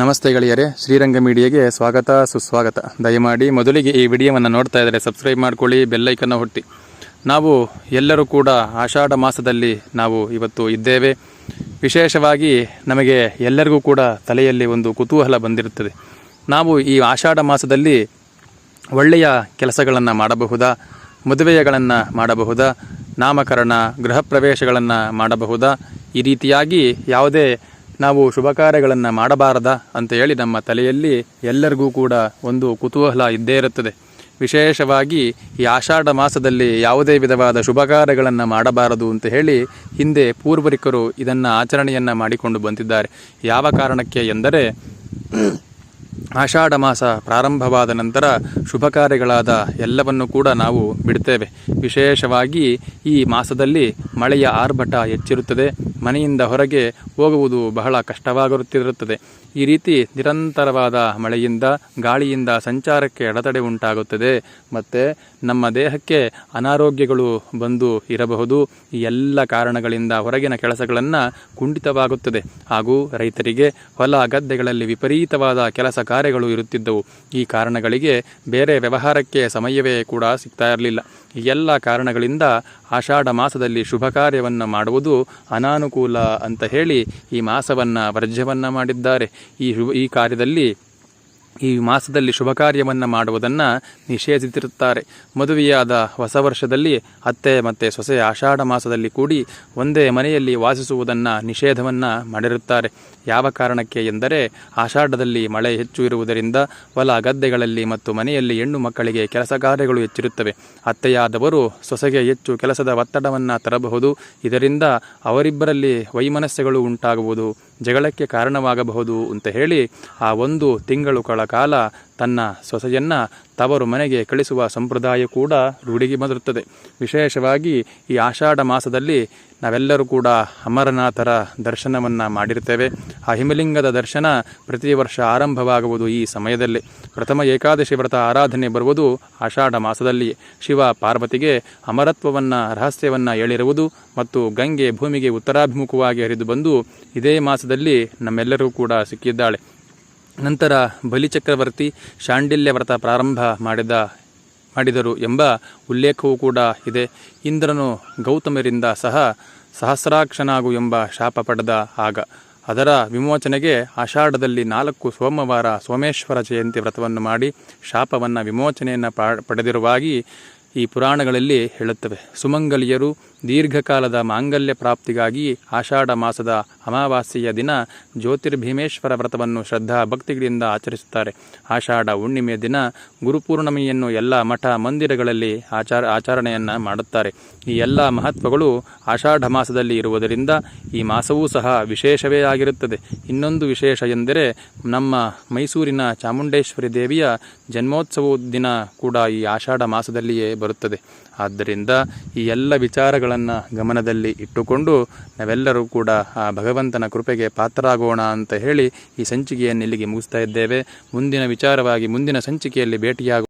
ನಮಸ್ತೆ ಗೆಳೆಯರೇ, ಶ್ರೀರಂಗ ಮೀಡಿಯಾಗೆ ಸ್ವಾಗತ, ಸುಸ್ವಾಗತ. ದಯಮಾಡಿ ಮೊದಲಿಗೆ ಈ ವಿಡಿಯೋವನ್ನು ನೋಡ್ತಾ ಇದ್ದರೆ ಸಬ್ಸ್ಕ್ರೈಬ್ ಮಾಡ್ಕೊಳ್ಳಿ ಬೆಲ್ಲೈಕನ್ನು ಹೊಟ್ಟಿ. ನಾವು ಎಲ್ಲರೂ ಕೂಡ ಆಷಾಢ ಮಾಸದಲ್ಲಿ ನಾವು ಇವತ್ತು ಇದ್ದೇವೆ. ವಿಶೇಷವಾಗಿ ನಮಗೆ ಎಲ್ಲರಿಗೂ ಕೂಡ ತಲೆಯಲ್ಲಿ ಒಂದು ಕುತೂಹಲ ಬಂದಿರುತ್ತದೆ. ನಾವು ಈ ಆಷಾಢ ಮಾಸದಲ್ಲಿ ಒಳ್ಳೆಯ ಕೆಲಸಗಳನ್ನು ಮಾಡಬಹುದಾ? ಮದುವೆಗಳನ್ನು ಮಾಡಬಹುದಾ? ನಾಮಕರಣ, ಗೃಹ ಪ್ರವೇಶಗಳನ್ನು ಮಾಡಬಹುದಾ? ಈ ರೀತಿಯಾಗಿ ಯಾವುದೇ ನಾವು ಶುಭ ಕಾರ್ಯಗಳನ್ನು ಮಾಡಬಾರದಾ ಅಂತ ಹೇಳಿ ನಮ್ಮ ತಲೆಯಲ್ಲಿ ಎಲ್ಲರಿಗೂ ಕೂಡ ಒಂದು ಕುತೂಹಲ ಇದ್ದೇ ಇರುತ್ತದೆ. ವಿಶೇಷವಾಗಿ ಈ ಆಷಾಢ ಮಾಸದಲ್ಲಿ ಯಾವುದೇ ವಿಧವಾದ ಶುಭ ಕಾರ್ಯಗಳನ್ನು ಮಾಡಬಾರದು ಅಂತ ಹೇಳಿ ಹಿಂದೆ ಪೂರ್ವರಿಕರು ಇದನ್ನು ಆಚರಣೆಯನ್ನು ಮಾಡಿಕೊಂಡು ಬಂದಿದ್ದಾರೆ. ಯಾವ ಕಾರಣಕ್ಕೆ ಎಂದರೆ ಆಷಾಢ ಮಾಸ ಪ್ರಾರಂಭವಾದ ನಂತರ ಶುಭ ಕಾರ್ಯಗಳಾದ ಎಲ್ಲವನ್ನು ಕೂಡ ನಾವು ಬಿಡ್ತೇವೆ. ವಿಶೇಷವಾಗಿ ಈ ಮಾಸದಲ್ಲಿ ಮಳೆಯ ಆರ್ಭಟ ಹೆಚ್ಚಿರುತ್ತದೆ. ಮನೆಯಿಂದ ಹೊರಗೆ ಹೋಗುವುದು ಬಹಳ ಕಷ್ಟವಾಗಿರುತ್ತಿರುತ್ತದೆ ಈ ರೀತಿ ನಿರಂತರವಾದ ಮಳೆಯಿಂದ, ಗಾಳಿಯಿಂದ ಸಂಚಾರಕ್ಕೆ ಅಡೆತಡೆ ಉಂಟಾಗುತ್ತದೆ. ಮತ್ತು ನಮ್ಮ ದೇಹಕ್ಕೆ ಅನಾರೋಗ್ಯಗಳು ಬಂದು ಇರಬಹುದು. ಈ ಎಲ್ಲ ಕಾರಣಗಳಿಂದ ಹೊರಗಿನ ಕೆಲಸಗಳನ್ನು ಕುಂಠಿತವಾಗುತ್ತದೆ. ಹಾಗೂ ರೈತರಿಗೆ ಹೊಲ ಗದ್ದೆಗಳಲ್ಲಿ ವಿಪರೀತವಾದ ಕೆಲಸ ಕಾರ್ಯಗಳು ಇರುತ್ತಿದ್ದವು. ಈ ಕಾರಣಗಳಿಗೆ ಬೇರೆ ವ್ಯವಹಾರಕ್ಕೆ ಸಮಯವೇ ಕೂಡ ಸಿಗ್ತಾ ಇರಲಿಲ್ಲ. ಈ ಎಲ್ಲ ಕಾರಣಗಳಿಂದ ಆಷಾಢ ಮಾಸದಲ್ಲಿ ಶುಭ ಕಾರ್ಯವನ್ನು ಮಾಡುವುದು ಅನಾನುಕೂಲ ಅಂತ ಹೇಳಿ ಈ ಮಾಸವನ್ನು ವರ್ಜ್ಯವನ್ನು ಮಾಡಿದ್ದಾರೆ. ಈ ಈ ಕಾರ್ಯದಲ್ಲಿ ಈ ಮಾಸದಲ್ಲಿ ಶುಭ ಕಾರ್ಯವನ್ನು ಮಾಡುವುದನ್ನು ನಿಷೇಧಿಸಿರುತ್ತಾರೆ. ಮದುವೆಯಾದ ಹೊಸ ವರ್ಷದಲ್ಲಿ ಅತ್ತೆ ಮತ್ತು ಸೊಸೆಯ ಆಷಾಢ ಮಾಸದಲ್ಲಿ ಕೂಡಿ ಒಂದೇ ಮನೆಯಲ್ಲಿ ವಾಸಿಸುವುದನ್ನು ನಿಷೇಧವನ್ನು ಮಾಡಿರುತ್ತಾರೆ. ಯಾವ ಕಾರಣಕ್ಕೆ ಎಂದರೆ ಆಷಾಢದಲ್ಲಿ ಮಳೆ ಹೆಚ್ಚು ಇರುವುದರಿಂದ ಹೊಲ ಗದ್ದೆಗಳಲ್ಲಿ ಮತ್ತು ಮನೆಯಲ್ಲಿ ಹೆಣ್ಣು ಮಕ್ಕಳಿಗೆ ಕೆಲಸ ಕಾರ್ಯಗಳು ಹೆಚ್ಚಿರುತ್ತವೆ. ಅತ್ತೆಯಾದವರು ಸೊಸೆಗೆ ಹೆಚ್ಚು ಕೆಲಸದ ಒತ್ತಡವನ್ನು ತರಬಹುದು. ಇದರಿಂದ ಅವರಿಬ್ಬರಲ್ಲಿ ವೈಮನಸ್ಯಗಳು ಉಂಟಾಗುವುದು ಜಗಳಕ್ಕೆ ಕಾರಣವಾಗಬಹುದು ಅಂತ ಹೇಳಿ ಆ ಒಂದು ತಿಂಗಳುಗಳ ಕಾಲ ತನ್ನ ಸೊಸೆಯನ್ನು ತವರು ಮನೆಗೆ ಕಳಿಸುವ ಸಂಪ್ರದಾಯ ಕೂಡ ರೂಢಿಗೆ ಬಂದಿರುತ್ತದೆ ವಿಶೇಷವಾಗಿ ಈ ಆಷಾಢ ಮಾಸದಲ್ಲಿ ನಾವೆಲ್ಲರೂ ಕೂಡ ಅಮರನಾಥರ ದರ್ಶನವನ್ನು ಮಾಡಿರ್ತೇವೆ. ಆ ಹಿಮಲಿಂಗದ ದರ್ಶನ ಪ್ರತಿ ವರ್ಷ ಆರಂಭವಾಗುವುದು ಈ ಸಮಯದಲ್ಲಿ. ಪ್ರಥಮ ಏಕಾದಶಿ ವ್ರತ ಆರಾಧನೆ ಬರುವುದು ಆಷಾಢ ಮಾಸದಲ್ಲಿ ಶಿವ ಪಾರ್ವತಿಗೆ ಅಮರತ್ವವನ್ನು, ರಹಸ್ಯವನ್ನು ಹೇಳಿರುವುದು ಮತ್ತು ಗಂಗೆ ಭೂಮಿಗೆ ಉತ್ತರಾಭಿಮುಖವಾಗಿ ಹರಿದು ಬಂದು ಇದೇ ಮಾಸದಲ್ಲಿ ನಮ್ಮೆಲ್ಲರೂ ಕೂಡ ಸಿಕ್ಕಿದ್ದಾಳೆ. ನಂತರ ಬಲಿಚಕ್ರವರ್ತಿ ಶಾಂಡಿಲ್ಯ ವ್ರತ ಪ್ರಾರಂಭ ಮಾಡಿದ, ಮಾಡಿದರು ಎಂಬ ಉಲ್ಲೇಖವೂ ಕೂಡ ಇದೆ. ಇಂದ್ರನು ಗೌತಮರಿಂದ ಸಹ ಸಹಸ್ರಾಕ್ಷನಾಗು ಎಂಬ ಶಾಪ ಪಡೆದ ಆಗ. ಅದರ ವಿಮೋಚನೆಗೆ ಆಷಾಢದಲ್ಲಿ ನಾಲ್ಕು ಸೋಮವಾರ ಸೋಮೇಶ್ವರ ಜಯಂತಿ ವ್ರತವನ್ನು ಮಾಡಿ ಶಾಪವನ್ನು ವಿಮೋಚನೆಯನ್ನು ಪಡೆದಿರುವಾಗಿ ಈ ಪುರಾಣಗಳಲ್ಲಿ ಹೇಳುತ್ತವೆ. ಸುಮಂಗಲಿಯರು ದೀರ್ಘಕಾಲದ ಮಾಂಗಲ್ಯ ಪ್ರಾಪ್ತಿಗಾಗಿ ಆಷಾಢ ಮಾಸದ ಅಮಾವಾಸ್ಯೆಯ ದಿನ ಜ್ಯೋತಿರ್ಭೀಮೇಶ್ವರ ವ್ರತವನ್ನು ಶ್ರದ್ಧಾ ಭಕ್ತಿಗಳಿಂದ ಆಚರಿಸುತ್ತಾರೆ. ಆಷಾಢ ಹುಣ್ಣಿಮೆಯ ದಿನ ಗುರುಪೂರ್ಣಿಮೆಯನ್ನು ಎಲ್ಲ ಮಠ ಮಂದಿರಗಳಲ್ಲಿ ಆಚಾರ ಆಚರಣೆಯನ್ನು ಮಾಡುತ್ತಾರೆ. ಈ ಎಲ್ಲ ಮಹತ್ವಗಳು ಆಷಾಢ ಮಾಸದಲ್ಲಿ ಇರುವುದರಿಂದ ಈ ಮಾಸವೂ ಸಹ ವಿಶೇಷವೇ ಆಗಿರುತ್ತದೆ. ಇನ್ನೊಂದು ವಿಶೇಷ ಎಂದರೆ ನಮ್ಮ ಮೈಸೂರಿನ ಚಾಮುಂಡೇಶ್ವರಿ ದೇವಿಯ ಜನ್ಮೋತ್ಸವ ದಿನ ಕೂಡ ಈ ಆಷಾಢ ಮಾಸದಲ್ಲಿಯೇ ಬರುತ್ತದೆ. ಆದ್ದರಿಂದ ಈ ಎಲ್ಲ ವಿಚಾರಗಳನ್ನು ಗಮನದಲ್ಲಿ ಇಟ್ಟುಕೊಂಡು ನಾವೆಲ್ಲರೂ ಕೂಡ ಆ ಭಗವಂತನ ಕೃಪೆಗೆ ಪಾತ್ರರಾಗೋಣ ಅಂತ ಹೇಳಿ ಈ ಸಂಚಿಕೆಯನ್ನು ಇಲ್ಲಿಗೆ ಮುಗಿಸ್ತಾ ಇದ್ದೇವೆ. ಮುಂದಿನ ವಿಚಾರವಾಗಿ ಮುಂದಿನ ಸಂಚಿಕೆಯಲ್ಲಿ ಭೇಟಿಯಾಗ